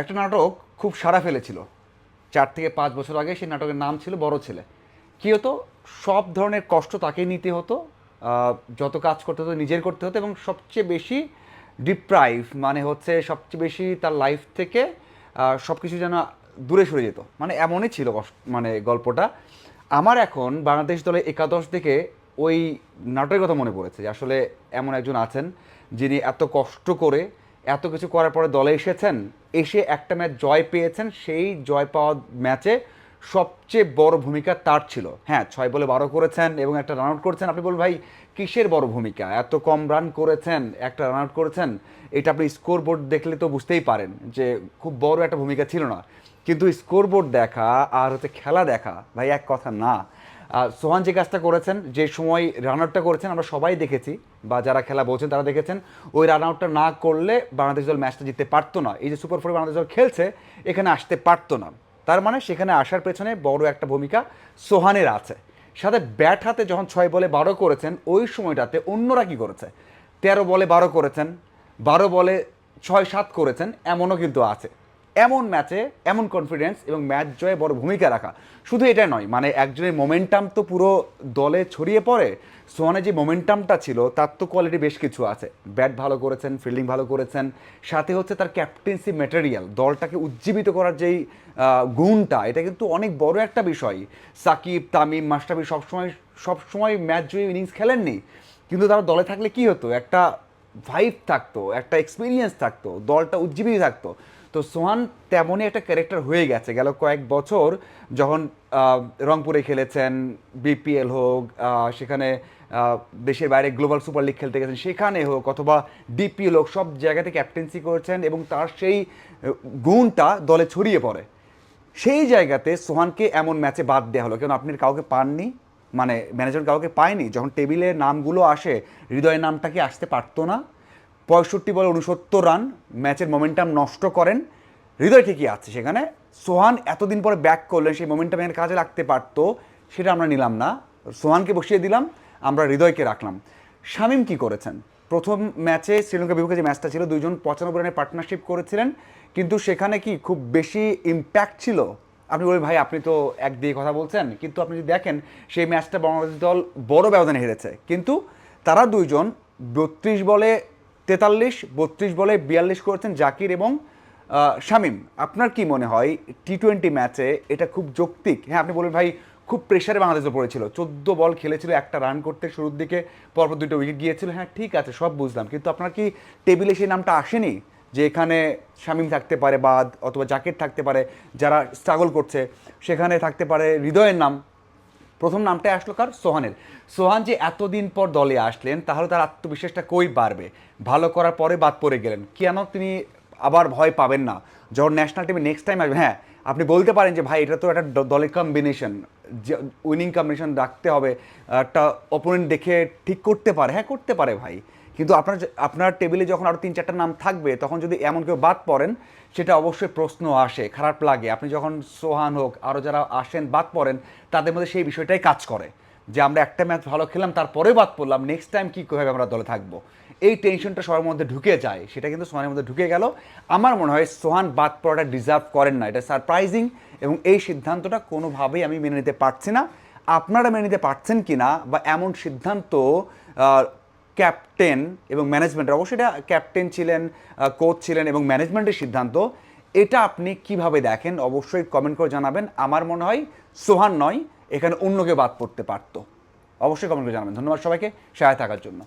একটা নাটক খুব সারা ফেলেছিল। চার থেকে পাঁচ বছর আগে সেই নাটকের নাম ছিল বড় ছেলে। কী হতো? সব ধরনের কষ্ট তাকে নিতে হতো যত কাজ করতে হতো নিজের করতে হতো এবং সবচেয়ে বেশি ডিপ্রাইভ মানে হচ্ছে সবচেয়ে বেশি তার লাইফ থেকে সব কিছু যেন দূরে সরে যেত। মানে এমনই ছিল মানে গল্পটা। আমার এখন বাংলাদেশ দলে একাদশ থেকে ওই নাটকের কথা মনে পড়েছে যে আসলে এমন একজন আছেন যিনি এত কষ্ট করে এত কিছু করার পরে দলে এসেছেন, এসে একটা ম্যাচ জয় পেয়েছেন, সেই জয় পাওয়া ম্যাচে সবচেয়ে বড় ভূমিকা তার ছিল। হ্যাঁ ছয় বলে বারো করেছেন এবং একটা রান আউট করেছেন। আপনি বলবেন ভাই, কিসের বড় ভূমিকা? এত কম রান করেছেন, একটা রান আউট করেছেন, এটা আপনি স্কোর বোর্ড দেখলে তো বুঝতেই পারেন যে খুব বড় একটা ভূমিকা ছিল না। কিন্তু স্কোর বোর্ড দেখা আর হচ্ছে খেলা দেখা, ভাই, এক কথা না। সোহান যে কাজটা করেছেন, যে সময় রান আউটটা করেছেন, আমরা সবাই দেখেছি, বা যারা খেলা বলছেন তারা দেখেছেন, ওই রান আউটটা না করলে বাংলাদেশ দল ম্যাচটা জিততে পারতো না। এই যে সুপার ফোরে বাংলাদেশ দল খেলছে, এখানে আসতে পারতো না। তার মানে সেখানে আসার পেছনে বড় একটা ভূমিকা সোহানের আছে। সাথে ব্যাট হাতে যখন ছয় বলে বারো করেছেন, ওই সময়টাতে অন্যরা কি করেছে? তেরো বলে বারো করেছেন, বারো বলে ছয় সাত করেছেন, এমনও কিন্তু আছে। এমন ম্যাচে এমন কনফিডেন্স এবং ম্যাচ জয়ে বড় ভূমিকা রাখা। শুধু এটা নয় মানে একজনের মোমেন্টাম তো পুরো দলে ছড়িয়ে পড়ে সোহানের যে মোমেন্টামটা ছিল, তার তো কোয়ালিটি বেশ কিছু আছে। ব্যাট ভালো করেছেন ফিল্ডিং ভালো করেছেন, সাথে হচ্ছে তার ক্যাপ্টেন্সি ম্যাটেরিয়াল দলটাকে উজ্জীবিত করার যেই গুণটা, এটা কিন্তু অনেক বড় একটা বিষয়। সাকিব, তামিম মাস্টাবি সবসময় সবসময় ম্যাচ জয়ী ইনিংস খেলেননি, কিন্তু তারা দলে থাকলে কি হতো? একটা ভাইব থাকতো, একটা এক্সপিরিয়েন্স থাকতো, দলটা উজ্জীবিত থাকতো। তো সোহান তেমনই একটা ক্যারেক্টার হয়ে গেছে। গেল কয়েক বছর যখন রংপুরে খেলেছেন বিপিএল হোক সেখানে দেশের বাইরে গ্লোবাল সুপার লিগ খেলতে গেছেন, সেখানে হোক অথবা ডিপিএল হোক, সব জায়গাতে ক্যাপ্টেন্সি করেছেন এবং তার সেই গুণটা দলে ছড়িয়ে পড়ে। সেই জায়গাতে সোহানকে এমন ম্যাচে বাদ দেওয়া হলো। কেন আপনি কাউকে পাননি মানে ম্যানেজমেন্ট কাউকে পায়নি, যখন টেবিলে নামগুলো আসে, হৃদয়ের নামটা কি আসতে পারতো না? পঁয়ষট্টি বলে উনসত্তর রান, ম্যাচের মোমেন্টাম নষ্ট করেন। হৃদয় ঠিকই আছে সেখানে। সোহান এতদিন পরে ব্যাক করলেন, সেই মোমেন্টাম এর কাজে লাগতে পারতো, সেটা আমরা নিলাম না। সোহানকে বসিয়ে দিলাম, আমরা হৃদয়কে রাখলাম। শামিম কি করেছেন? প্রথম ম্যাচে শ্রীলঙ্কা বিপক্ষে যে ম্যাচটা ছিল, দুইজন পঁচানব্বই রানের পার্টনারশিপ করেছিলেন। কিন্তু সেখানে কি খুব বেশি ইম্প্যাক্ট ছিল? আপনি বলবেন ভাই, আপনি তো এক দিয়ে কথা বলছেন, কিন্তু আপনি যদি দেখেন, সেই ম্যাচটা বাংলাদেশ দল বড় ব্যবধানে হেরেছে। কিন্তু তারা দুইজন বত্রিশ বলে তেতাল্লিশ, বত্রিশ বলে বিয়াল্লিশ করেছেন জাকির এবং শামিম। আপনার কি মনে হয় টি টোয়েন্টি ম্যাচে এটা খুব যৌক্তিক? হ্যাঁ আপনি বলবেন, ভাই, খুব প্রেশারে বাংলাদেশে পড়েছিল। চোদ্দ বল খেলেছিল, একটা রান করতে শুরুর দিকে, পরপর দুটো উইকেট গিয়েছিল। হ্যাঁ ঠিক আছে, সব বুঝলাম। কিন্তু আপনার কি টেবিলে সেই নামটা আসেনি? যে এখানে শামিম থাকতে পারে বাদ, অথবা জাকির থাকতে পারে, যারা স্ট্রাগল করছে, সেখানে থাকতে পারে হৃদয়ের নাম। প্রথম নামটা আসলো কার? সোহানের। সোহান যে এতদিন পর দলে আসলেন, তাহলে তার আত্মবিশ্বাসটা কই বাড়বে? ভালো করার পরে বাদ পড়ে গেলেন। কেন তিনি আবার ভয় পাবেন না? যখন ন্যাশনাল টিমে নেক্সট টাইম আসবে হ্যাঁ আপনি বলতে পারেন যে, ভাই, এটা তো একটা দলের কম্বিনেশন যে উইনিং কম্বিনেশন রাখতে হবে, একটা অপোনেন্ট দেখে ঠিক করতে পারে। হ্যাঁ করতে পারে ভাই। কিন্তু আপনার আপনার টেবিলে যখন আরও তিন চারটা নাম থাকবে, তখন যদি এমন কেউ বাদ পড়েন, সেটা অবশ্যই প্রশ্ন আসে, খারাপ লাগে। আপনি যখন সোহান হোক আরও যারা আসেন, বাদ পড়েন, তাদের মধ্যে সেই বিষয়টাই কাজ করে। যে আমরা একটা ম্যাচ ভালো খেলাম তারপরে বাদ পড়লাম নেক্সট টাইম কী কীভাবে আমরা দলে থাকব। এই টেনশনটা সবার মধ্যে ঢুকে যায়। সেটা কিন্তু সোহানের মধ্যে ঢুকে গেল। আমার মনে হয় সোহান বাদ পড়াটা ডিজার্ভ করেন না। এটা সারপ্রাইজিং এবং এই সিদ্ধান্তটা কোনোভাবেই আমি মেনে নিতে পারছি না। আপনারা মেনে নিতে পারছেন কি না বা এমন সিদ্ধান্ত ক্যাপ্টেন এবং ম্যানেজমেন্টের অবশ্যই এটা ক্যাপ্টেন ছিলেন কোচ ছিলেন এবং ম্যানেজমেন্টের সিদ্ধান্ত, এটা আপনি কীভাবে দেখেন অবশ্যই কমেন্ট করে জানাবেন। আমার মনে হয় সোহান নয় এখানে অন্যকে বাদ পড়তে পারতো। অবশ্যই কমেন্ট করে জানাবেন। ধন্যবাদ সবাইকে। সহায় থাকার জন্য।